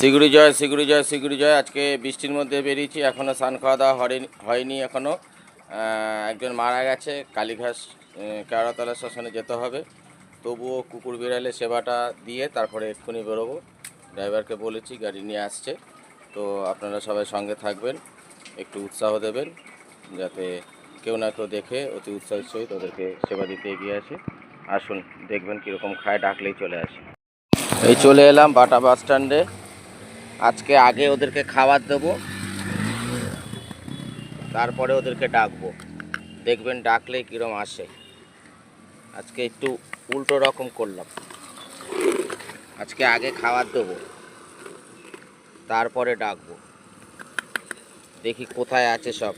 শিগুড়ি জয় শিগুড়ি জয় শিগুড়ি জয়। আজকে বৃষ্টির মধ্যে বেরিয়েছি এখনও স্নান খাওয়া দাওয়া হয়নি এখনও একজন মারা গেছে, কালীঘাস কেওড়াতলা শ্মশানে যেতে হবে। তবুও কুকুর বিড়ালে সেবাটা দিয়ে তারপরে এক্ষুনি বেরোবো। ড্রাইভারকে বলেছি, গাড়ি নিয়ে আসছে। তো আপনারা সবাই সঙ্গে থাকবেন, একটু উৎসাহ দেবেন, যাতে কেউ না কেউ দেখে অতি উৎসাহের সহিত ওদেরকে সেবা দিতে এগিয়ে আসে। আসুন, দেখবেন কীরকম খায়, ডাকলেই চলে আসে। এই চলে এলাম বাটা বাস স্ট্যান্ডে আজকে আগে ওদেরকে খাবার দেবো, তারপরে ওদেরকে ডাকবো। দেখবেন ডাকলে কীরকম আসে। আজকে একটু উল্টো রকম করলাম। আজকে আগে খাবার দেবো, তারপরে ডাকবো। দেখি কোথায় আছে সব।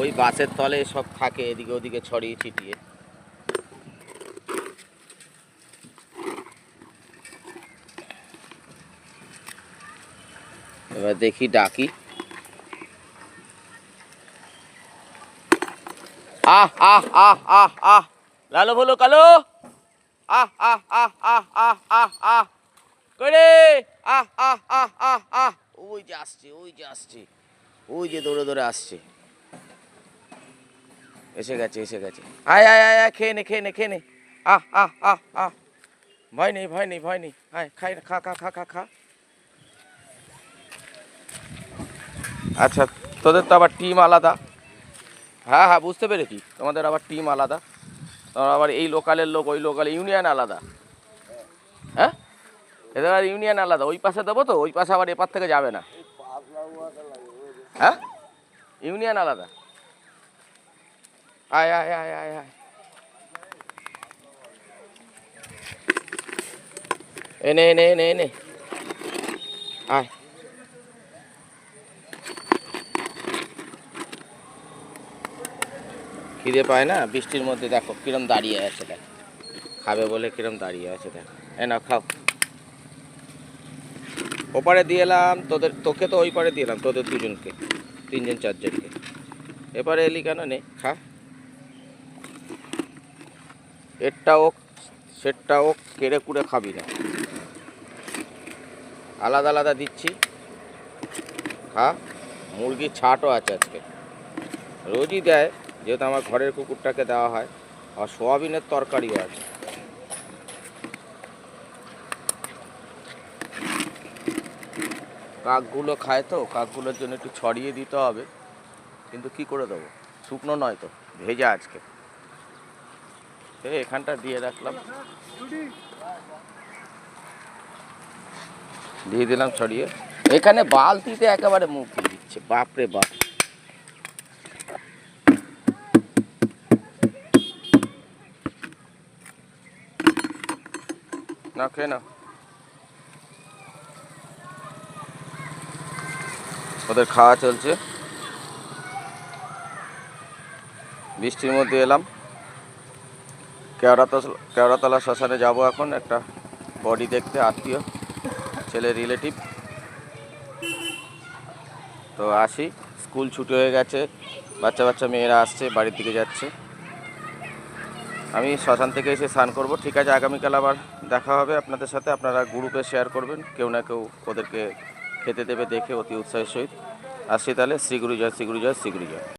ওই বাসের তলে সব থাকে, এদিকে ওদিকে ছড়িয়ে ছিটিয়ে। এবার দেখি ডাকি আহ আহ আহ আহ আহ লালো বলো কালো আহ আহ আহ আহ আহ আহ আহ করে আহ আহ আহ আহ আহ ওই যে আসছে ওই যে আসছে ওই যে দৌড়ে দৌড়ে আসছে এসে গেছে এসে গেছে আয় আয় আয় আয় খেয়ে নে খেয়ে নে খেয়ে নে আহ আহ আহ আহ ভয় নেই ভয় নেই ভয় নেই আয় খাই খা খা খা খা খা আচ্ছা তোদের তো আবার টিম আলাদা। হ্যাঁ হ্যাঁ বুঝতে পেরেছি। তোমাদের আবার টিম আলাদা। তোমার আবার এই লোকালের লোক, ওই লোকাল ইউনিয়ন আলাদা। হ্যাঁ? এদের আর ইউনিয়ন আলাদা। ওই পাশে দেবো তো, ওই পাশে আবার এপার থেকে যাবে না। হ্যাঁ? ইউনিয়ন আলাদা। আয় আয় আয় আয় আয়। এনে এনে এনে এনে। আয়। খিদে পায় না, বৃষ্টির মধ্যে দেখো কিরম দাঁড়িয়ে আছে দেখ। খাবে বলে কিরম দাঁড়িয়ে আছে দেখ। এ না খাও। ওপারে দিয়ে এলাম, তোদের, তোকে তো ওই পারে দিয়ে এলাম, তোদের দুজনকে, তিনজন, চারজনকে। এপারে এলি কেন নে খা এরটা ও সেটটা ও কেড়ে কুড়ে খাবি না। আলাদা আলাদা দিচ্ছি। খা, মুরগির ছাটও আছে আজকে। রোজই দেয় যেহেতু আমার ঘরের কুকুরটাকে দেওয়া হয়, আর সোয়াবিনের তরকারিও আছে। কাকগুলো খায় তো, কাকগুলোর জন্য একটু ছড়িয়ে দিতে হবে। কিন্তু কি করে দেবো? শুকনো নয় তো, ভেজা আজকে। এখানটা দিয়ে রাখলাম। দিয়ে দিলাম ছড়িয়ে। এখানে বালতিতে একেবারে মুখ দিয়ে দিচ্ছে। বাপরে বাপ। না, খেয়ে না ওদের খাওয়া চলছে। বৃষ্টির মধ্যে এলাম। কেওড়াতলা কেওড়াতলা শ্মশানে যাব এখন, একটা বডি দেখতে, আত্মীয়, ছেলে, রিলেটিভ। তো আসি, স্কুল ছুটি হয়ে গেছে বাচ্চা বাচ্চা মেয়েরা আসছে, বাড়ির দিকে যাচ্ছে। আমি শ্মশান থেকে এসে স্নান করব। ঠিক আছে, আগামীকাল আবার দেখা হবে আপনাদের সাথে। আপনারা গ্রুপে শেয়ার করবেন। কেউ না কেউ ওদেরকে খেতে দেবে, দেখে অতি উৎসাহের সহিত। আসছি তাহলে শ্রীগুরু জয় শ্রীগুরু জয় শ্রীগুরু জয়